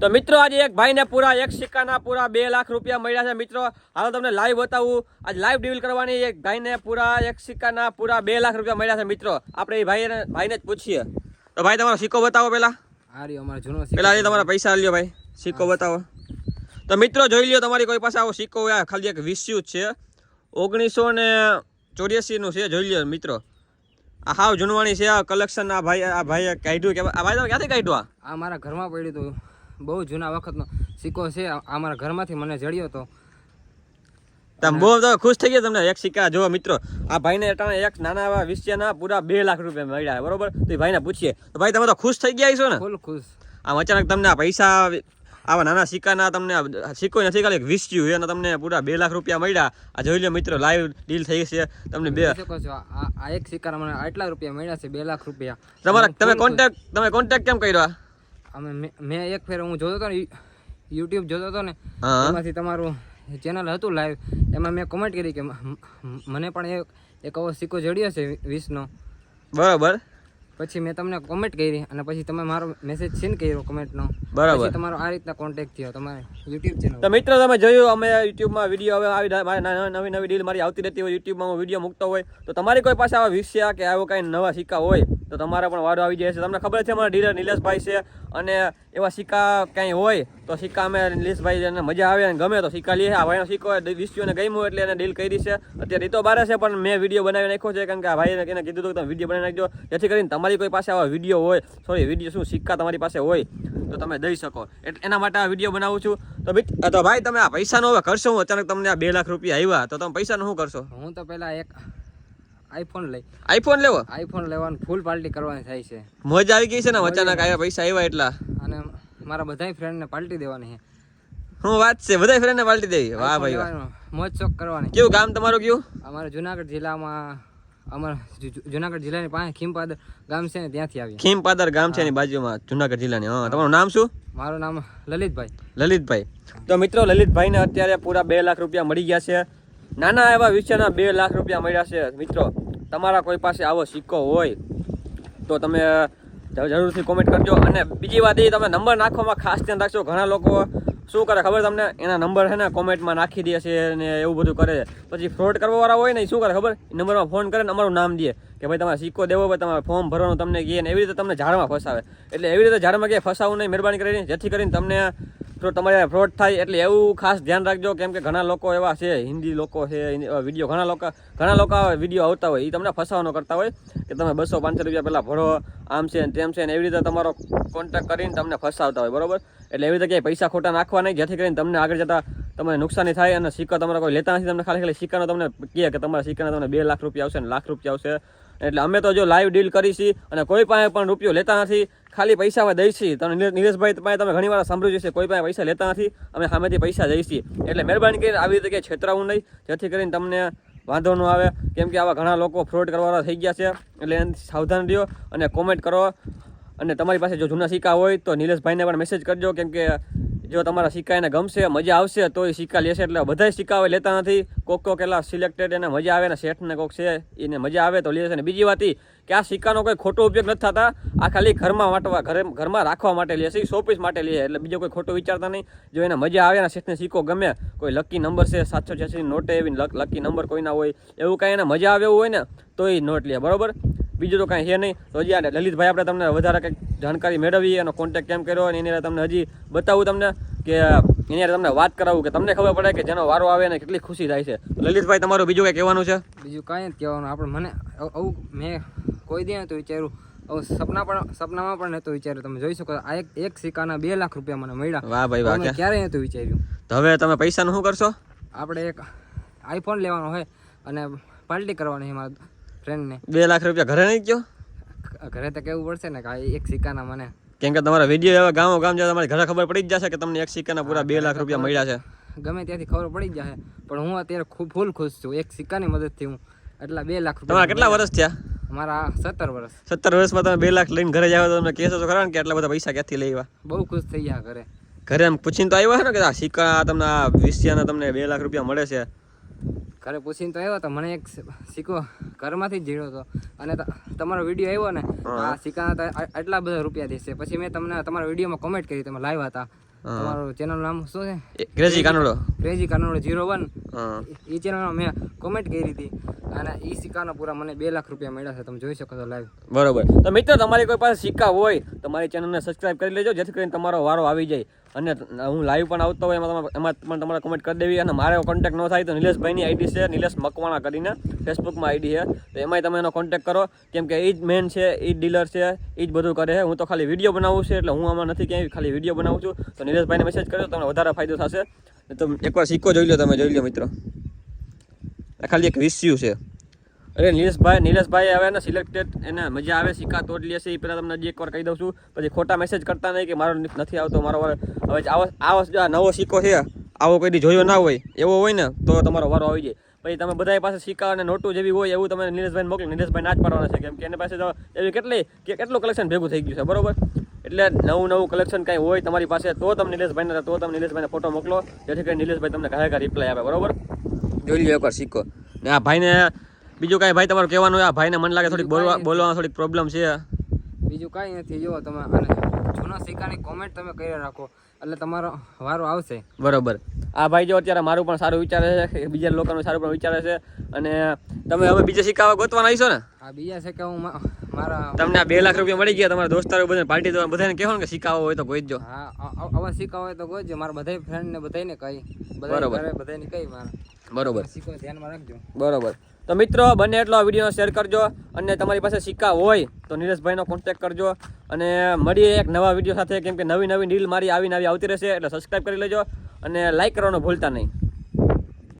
તો મિત્રો આજે એક ભાઈને પૂરા એક સિક્કાના પૂરા બે લાખ રૂપિયા મળ્યા છે. મિત્રો હાલો તમને લાઈવ બતાવું. આજ લાઈવ ડીલ કરવાની એક ભાઈને પૂરા એક સિક્કાના પૂરા બે લાખ રૂપિયા મળ્યા છે. મિત્રો આપણે એ ભાઈને ભાઈને જ પૂછીએ. તો ભાઈ તમારો સિક્કો બતાવો પેલા પેલા આજે તમારા પૈસા લ્યો ભાઈ સિક્કો બતાવો. તો મિત્રો જોઈ લ્યો તમારી કોઈ પાસે આવો સિક્કો ખાલી એક વિસ્યુ છે. ઓગણીસો ને ચોર્યાસીનું છે જોઈ લ્યો મિત્રો. આ હાવ જૂનવાણી છે આ કલેક્શન આ ભાઈ આ ભાઈએ કાઢ્યું કે આ ભાઈ તમે ક્યાંથી કાઢ્યું આ? આ મારા ઘરમાં પડ્યું હતું. બહુ જૂના વખતનો સિક્કો છે આ આ મારા ઘરમાંથી મને જડ્યો હતો તમે બહુ તો ખુશ થઈ ગયા તમને. એક સિક્કા જો મિત્રો. આ ભાઈને તમે એક નાના એવા વિષયના પૂરા બે લાખ રૂપિયા મળ્યા બરોબર? તો ભાઈને પૂછીએ. તો ભાઈ તમે તો ખુશ થઈ ગયા છો ને? ફૂલ ખુશ. આમ અચાનક તમને આ પૈસા આવા નાના સિક્કાના તમને સિક્કો નથી ખાલી વિસ્યું એને તમને પૂરા બે લાખ રૂપિયા મળ્યા. આ જોઈ લો મિત્રો લાઈવ ડીલ થઈ છે. તમને બે આ એક સિક્કાના મને આટલા રૂપિયા મળ્યા છે બે લાખ રૂપિયા. તમારા તમે કોન્ટેક્ટ તમે કોન્ટેક્ટ કેમ કર્યો? અમે મેં- એક ફેર હું જોતો હતો ને યુટ્યુબ જોતો હતો ને એમાંથી તમારું ચેનલ હતું લાઈવ એમાં મેં કોમેન્ટ કરી કે મને પણ એક એક આવો સિક્કો જડ્યો છે વીસનો બરોબર. પછી મેં તમને કોમેન્ટ કરી અને પછી તમે મારો મેસેજ સીન કર્યો કોમેન્ટનો બરાબર. તમારો આ રીતના કોન્ટેક્ટ થયો તમારે યુટ્યુબ ચેનલ તો મિત્રો તમે જોયું અમે યુટ્યુબમાં વીડિયો હવે આવી નવી નવી ડીલ મારી આવતી રહેતી હોય યુટ્યુબમાં હું વીડિયો મૂકતો હોય તો તમારી કોઈ પાસે આવા વિષય કે આવો કાંઈ નવા સિક્કા હોય તો તમારે પણ વારો આવી જાય છે. તમને ખબર છે અમારા ડીલર નિલેશભાઈ છે અને એવા સિક્કા કાંઈ હોય તો સિક્કા અમે નિલેશભાઈ એને મજા આવે અને ગમે તો સિક્કા લઈએ. આ ભાઈનો સિક્કો વિષયોને ગમ્યું એટલે એને ડીલ કરી છે. અત્યારે એ તો બારે છે પણ મેં વીડિયો બનાવી નાખ્યો છે કારણ કે આ ભાઈને કીધું હતું કે તમે વીડિયો બનાવી નાખજો. જેથી કરીને તમારી કોઈ પાસે આવા વીડિયો હોય સોરી વીડિયો શું સિક્કા તમારી પાસે હોય તો તમે દઈ શકો. એટલે એના માટે આ વીડિયો બનાવું છું. તો તો ભાઈ તમે આ પૈસાનો હવે કરશો હું અચાનક તમને આ બે લાખ રૂપિયા આવ્યા તો તમે પૈસાનો શું કરશો હું તો પહેલાં એક આઈફોન લઈ. આઈફોન લેવો? આઈફોન લેવાનું ફૂલ પાર્ટી કરવાની થાય છે. મજા આવી ગઈ છે ને અચાનક આવ્યા પૈસા આવ્યા એટલા. અને મારા બધા ફ્રેન્ડને પાર્ટી દેવાની છે. હું વાત છે બધા ફ્રેન્ડને પાલટી દેવી? વાહ ભાઈ મોજ શોખ કરવાની. કેવું ગામ તમારું કયું? અમારા જુનાગઢ જિલ્લામાં અમારા જુનાગઢ જિલ્લાની પાસે ખીમપાદર ગામ છે ને ત્યાંથી આવીએ. ખીમ પાદર ગામ છે એની બાજુમાં જુનાગઢ જિલ્લાની. હા તમારું નામ શું? મારું નામ લલિતભાઈ. લલિતભાઈ. તો મિત્રો લલિતભાઈને અત્યારે પૂરા બે લાખ રૂપિયા મળી ગયા છે. નાના એવા વિષયના બે લાખ રૂપિયા મળ્યા છે. મિત્રો તમારા કોઈ પાસે આવો સિક્કો હોય તો તમે જરૂરથી કોમેન્ટ કરજો. અને બીજી વાત એ તમે નંબર નાખવામાં ખાસ ધ્યાન રાખજો. ઘણા લોકો શું કરે? ખબર તમને? એના નંબર છે ને કોમેન્ટમાં નાખી દે છે ને એવું બધું કરે છે. પછી ફ્રોડ કરવાવાળા હોય ને શું કરે ખબર? નંબરમાં ફોન કરે ને અમારું નામ દે કે ભાઈ તમારે સિક્કો દેવો હોય, તમારે ફોર્મ ભરવાનું તમને કહે ને એવી રીતે તમને ઝાડમાં ફસાવે. એટલે એવી રીતે ઝાડમાં ક્યાંય ફસાવું નહીં, મહેરબાની કરીને જેથી કરીને તમને તો તમારે ફ્રોડ થાય એટલે એવું ખાસ ધ્યાન રાખજો, કેમ કે ઘણા લોકો એવા છે, હિન્દી લોકો છે વીડિયો ઘણા લોકો ઘણા લોકો વીડિયો આવતા હોય એ તમને ફસાવાનો કરતા હોય કે તમે બસો પાંચસો રૂપિયા પહેલાં ભરો, આમ છે ને તેમ છે ને એવી રીતે તમારો કોન્ટેક્ટ કરીને તમને ફસાવતા હોય, બરોબર? એટલે એવી રીતે ક્યાંય પૈસા ખોટા નાખવા નહીં, જેથી કરીને તમને આગળ જતાં તમને નુકસાની થાય અને સિક્કા તમારા કોઈ લેતા નથી, તમને ખાલી ખાલી સિક્કાનો તમને કહે કે તમારા સિક્કાના તમને બે લાખ રૂપિયા આવશે ને લાખ રૂપિયા આવશે. એટલે અમે તો જો લાઈવ ડીલ કરી છીએ અને કોઈ પાસે પણ રૂપિયો લેતા નથી, ખાલી પૈસામાં દઈ છીએ. તમે નિલે- નિલેશભાઈ પાસે તમે ઘણી વાર સાંભળ્યું છે કોઈ પાસે પૈસા લેતા નથી, અમે સામેથી પૈસા દઈ છીએ. એટલે મહેરબાની કરીને આવી રીતે છેતરાવું નહીં, જેથી કરીને તમને વાંધો ન આવે. કેમ કે આવા ઘણા લોકો ફ્રોડ કરવાવાળા થઈ ગયા છે, એટલે એનાથી સાવધાન રહ્યો અને કોમેન્ટ કરો. અને તમારી પાસે જો જૂના સિક્કા હોય તો નિલેશભાઈને પણ મેસેજ કરજો, કેમ કે જો તમારા સિક્કા એને ગમશે, મજા આવશે તો એ સિક્કા લેશે એટલે બધાય સિક્કા લેતા નથી. કોક કોક એટલા સિલેક્ટેડ એને મજા આવે ને શેઠને કોક છે, એને મજા આવે તો લેશે. ને બીજી વાત કે આ સિક્કાનો કોઈ ખોટો ઉપયોગ નથી થતા. આ ખાલી ઘરમાં વાંટવા, ઘરે, ઘરમાં રાખવા માટે લે છે શોપીસ માટે લે એટલે બીજો કોઈ ખોટો વિચારતા નહીં. જો એને મજા આવે ને શેઠને સિક્કો ગમે, કોઈ લકી નંબર છે, સાતસો છ્યાસી નોટે એવી લકી નંબર કોઈના હોય, એવું કાંઈ એને મજા આવે એવું હોય ને તો એ નોટ લે. બરોબર? બીજું તો કાંઈ છે નહીં. તો હજી આ લલિતભાઈ આપણે તમને વધારે કંઈક જાણકારી મેળવી એનો કોન્ટેક્ટ કેમ કર્યો અને એની તમને હજી બતાવું તમને કે એની તમને વાત કરાવું કે તમને ખબર પડે કે જેનો વારો આવે ને કેટલી ખુશી થાય છે. લલિતભાઈ તમારું બીજું કંઈ કહેવાનું છે? બીજું કાંઈ જ કહેવાનું. આપણે મને આવું મેં કોઈ દે તો વિચાર્યું. આવું સપના પણ સપનામાં પણ નહોતું વિચાર્યું. તમે જોઈ શકો આ એક એક સિક્કાના બે લાખ રૂપિયા મને મળ્યા. વાહ ભાઈ વાહ ક્યારે નહોતું વિચાર્યું. તો હવે તમે પૈસાનું શું કરશો? આપણે એક આઈફોન લેવાનો હોય અને પાર્ટી કરવાની છે મારા. ફ્રેન્ડને બે લાખ રૂપિયા ઘરે નહીં ગયો? ઘરે તો કહેવું પડશે ને કે એક સિક્કાના મને. કેમ કે તમારા વીડિયો એવા ગામો ગામ જાય તમારી ઘરે ખબર પડી જ જશે કે તમને એક સિક્કાના પૂરા બે લાખ રૂપિયા મળ્યા છે. ગમે ત્યાંથી ખબર પડી જ જશે. પણ હું અત્યારે ખૂબ ફૂલ ખુશ છું. એક સિક્કાની મદદથી હું એટલા બે લાખ તમારા કેટલા વર્ષ થયા? મારા સત્તર વર્ષ. સત્તર વર્ષમાં તમે બે લાખ લઈને ઘરે જાવ તો તમને કહેશો તો ખરા કે આટલા બધા પૈસા ક્યાંથી લઈ આવ્યા? બહુ ખુશ થઈ ગયા ઘરે. ઘરે એમ પૂછીને તો આવ્યા ને કે આ સિક્કા તમને આ વિસિયાના તમને બે લાખ રૂપિયા મળે છે? ઘરે પૂછીને તો આવ્યો તો મને એક સિક્કો ઘરમાંથી જ જીડ્યો હતો. અને તમારો વીડિયો આવ્યો ને આ સિક્કાના આટલા બધા રૂપિયા દેશે પછી મેં તમને તમારા વિડીયોમાં કોમેન્ટ કરી તમે લાઈવ હતા. તમારું ચેનલ નામ શું છે? Crazy Kanodo. Crazy Kanodo zero one એ ચેનલમાં મેં કોમેન્ટ કરી હતી. અને એ સિક્કાના પૂરા મને બે લાખ રૂપિયા મળ્યા છે. તમે જોઈ શકો છો લાઈવ બરોબર. તો મિત્રો તમારી કોઈ પાસે સિક્કા હોય તો મારી ચેનલને સબસ્ક્રાઈબ કરી લેજો જેથી કરીને તમારો વારો આવી જાય. અને હું લાઈવ પણ આવતો હોય, એમાં તમે એમાં પણ તમારે કમેન્ટ કરી દેવી. અને મારે કોન્ટેક્ટ ન થાય તો નિલેશભાઈની આઈડી છે, નિલેશ મકવાણા કરીને ફેસબુકમાં આઈડી છે. તો એમાંય તમે એનો કોન્ટેક્ટ કરો. કેમ કે એ જ મેન છે એ જ ડીલર છે એ જ બધું કરે છે. હું તો ખાલી વીડિયો બનાવું છું, એટલે હું આમાં નથી ક્યાંય ખાલી વીડિયો બનાવું છું. તો નિલેશભાઈને મેસેજ કર્યો, તમને વધારે ફાયદો થશે. તો એકવાર સિક્કો જોઈ લો તમે, જોઈ લો મિત્રો. ખાલી એક વિસ્યુ છે. અરે નિલેશભાઈ નિલેશભાઈ હવે ને સિલેક્ટેડ એને મજા આવે સિક્કા તોડ લે છે એ પહેલાં તમને હજી એકવાર કહી દઉં છું. પછી ખોટા મેસેજ કરતા નહીં કે મારો નથી આવતો મારો વારો. હવે આવો આવો જો આ નવો સિક્કો છે આવો કોઈ જોયો ના હોય એવો હોય ને તો તમારો વારો આવી જાય. પછી તમે બધા પાસે સિક્કા અને નોટો જેવી હોય એવું તમે નિલેશભાઈને મોકલી નિલેશભાઈ ના જ પાડવાના છે કેમ કે એની પાસે તો એવી કેટલી કે કેટલું કલેક્શન ભેગું થઈ ગયું છે બરોબર? એટલે નવું નવું કલેક્શન કાંઈ હોય તમારી પાસે તો તમે નિલેશભાઈને તો તમે નિલેશભાઈને ફોટો મોકલો જેથી કરીને નિલેશભાઈ તમને કહે રિપ્લાય આપે બરોબર? જોઈ લો એકવાર સિક્કો ને આ ભાઈને બીજું કાંઈ ભાઈ તમારું કહેવાનું આ ભાઈને મને લાગે થોડીક બોલવા બોલવામાં થોડીક પ્રોબ્લેમ છે. બીજું કાંઈ નથી. જો તમે જૂના સિક્કાની કોમેન્ટ તમે કરી રાખો. એટલે તમારો વારો આવશે. બરોબર. આ ભાઈ જો અત્યારે મારું પણ સારું વિચારે છે બીજા લોકોનું સારું પણ વિચારે છે. અને તમે હવે બીજા સિક્કા ગોતવાના આવીશો ને? આ બીજા સિક્કા હું મારા તમને આ બે લાખ રૂપિયા મળી ગયા તમારા દોસ્તારો બધાને પાર્ટી દેવા બધાને કહો ને કે સિક્કાઓ હોય તો ગોતજો હા આવા સિક્કા હોય તો ગોતજો મારા બધા ફ્રેન્ડ ને બધાને કહી. બરાબર. બધાને કહી મારા. બરોબર. સિક્કો ધ્યાનમાં રાખજો. બરોબર. તો મિત્રો, બને એટલો આ વીડિયો શેર કરજો અને તમારી પાસે સિક્કા હોય તો નીરજભાઈનો કોન્ટેક્ટ કરજો અને મળીએ એક નવા વીડિયો સાથે. કેમ કે નવી નવી ડીલ મારી આવીને આવી આવતી રહેશે, એટલે સબસ્ક્રાઈબ કરી લેજો અને લાઇક કરવાનું ભૂલતા નહીં.